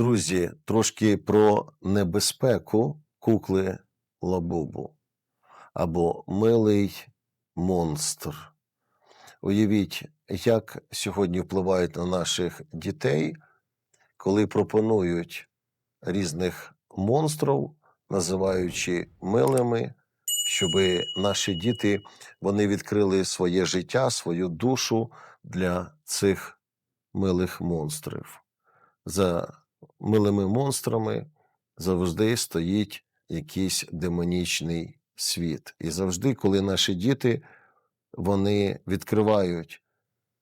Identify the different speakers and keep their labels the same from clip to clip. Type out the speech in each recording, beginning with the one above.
Speaker 1: Друзі, трошки про небезпеку кукли Лабубу або милий монстр. Уявіть, як сьогодні впливають на наших дітей, коли пропонують різних монстрів, називаючи милими, щоб наші діти вони відкрили своє життя, свою душу для цих милих монстрів. За милими монстрами завжди стоїть якийсь демонічний світ. І завжди, коли наші діти вони відкривають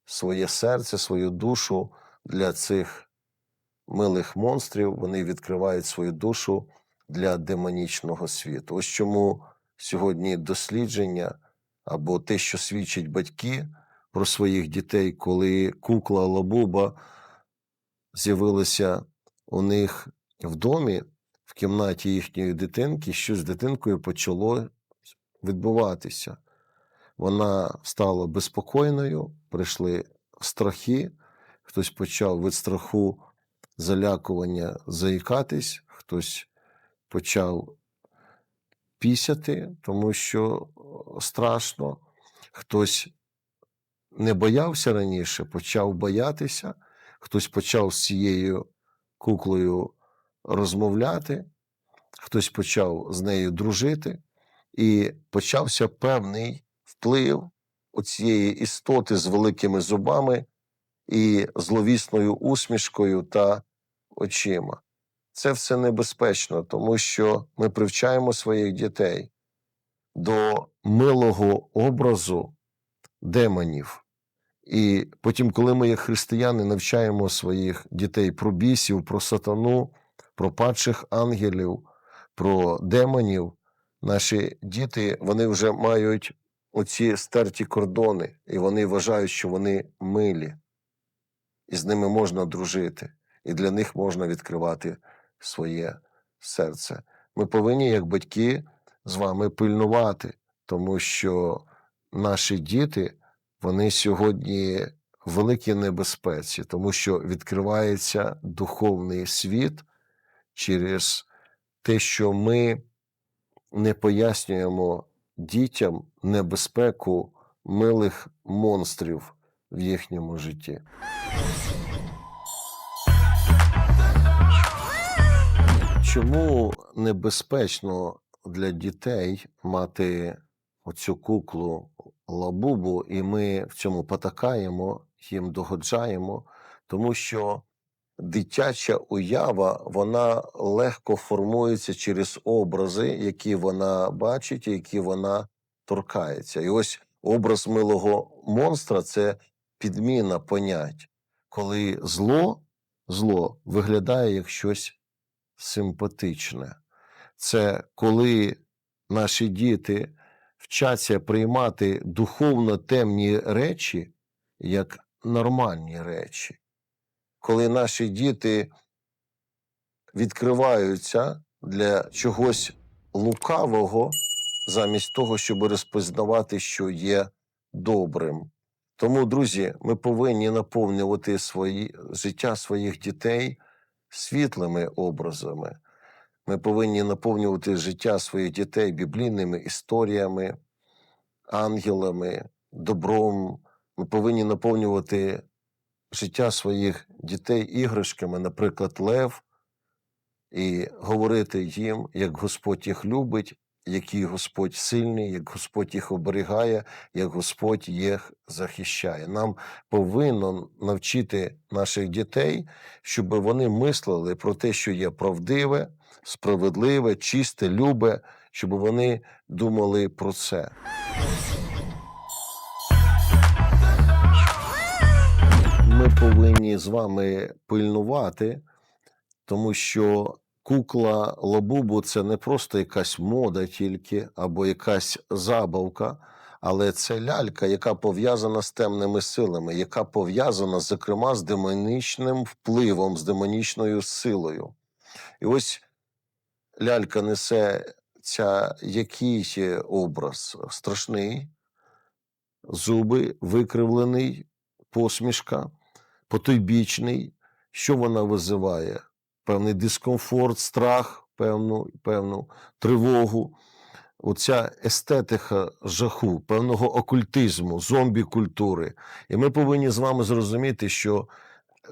Speaker 1: своє серце, свою душу для цих милих монстрів, вони відкривають свою душу для демонічного світу. Ось чому сьогодні дослідження або те, що свідчать батьки про своїх дітей, коли кукла Лабуба з'явилася у них в домі, в кімнаті їхньої дитинки, щось з дитинкою почало відбуватися. Вона стала безпокійною, прийшли страхи, хтось почав від страху залякування заїкатись, хтось почав пісяти, тому що страшно, хтось не боявся раніше, почав боятися, хтось почав з цією куклою розмовляти, хтось почав з нею дружити, і почався певний вплив цієї істоти з великими зубами і зловісною усмішкою та очима. Це все небезпечно, тому що ми привчаємо своїх дітей до милого образу демонів. І потім, коли ми, як християни, навчаємо своїх дітей про бісів, про сатану, про падших ангелів, про демонів, наші діти вони вже мають оці стерті кордони, і вони вважають, що вони милі, і з ними можна дружити, і для них можна відкривати своє серце. Ми повинні, як батьки, з вами пильнувати, тому що наші діти вони сьогодні в великій небезпеці, тому що відкривається духовний світ через те, що ми не пояснюємо дітям небезпеку милих монстрів в їхньому житті. Чому небезпечно для дітей мати оцю куклу лабубу, і ми в цьому потакаємо, їм догоджаємо, тому що дитяча уява вона легко формується через образи, які вона бачить, які вона торкається. І ось образ милого монстра це підміна понять, коли зло, зло виглядає як щось симпатичне. Це коли наші діти вчаться приймати духовно темні речі як нормальні речі. Коли наші діти відкриваються для чогось лукавого, замість того, щоб розпізнавати, що є добрим. Тому, друзі, ми повинні наповнювати свої, життя своїх дітей світлими образами. Ми повинні наповнювати життя своїх дітей біблійними історіями, ангелами, добром. Ми повинні наповнювати життя своїх дітей іграшками, наприклад, лев, і говорити їм, як Господь їх любить, який Господь сильний, як Господь їх оберігає, як Господь їх захищає. Нам повинно навчити наших дітей, щоб вони мислили про те, що є правдиве, справедливе, чисте, любе, щоб вони думали про це. Ми повинні з вами пильнувати, тому що кукла Лабубу це не просто якась мода тільки або якась забавка, але це лялька, яка пов'язана з темними силами, яка пов'язана, зокрема, з демонічним впливом, з демонічною силою. І ось лялька несе ця який образ страшний, зуби викривлений, посмішка, потойбічний. Що вона визиває? певний дискомфорт, страх, певну, певну тривогу. Оця естетика жаху, певного окультизму, зомбі-культури. І ми повинні з вами зрозуміти, що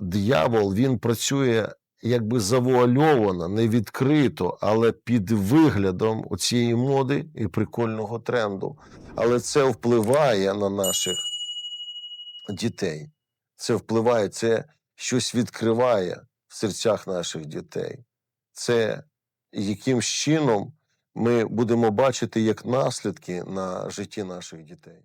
Speaker 1: диявол він працює якби завуальовано, не відкрито, але під виглядом цієї моди і прикольного тренду. Але це впливає на наших дітей. Це впливає, це щось відкриває в серцях наших дітей. Це яким чином ми будемо бачити як наслідки на житті наших дітей.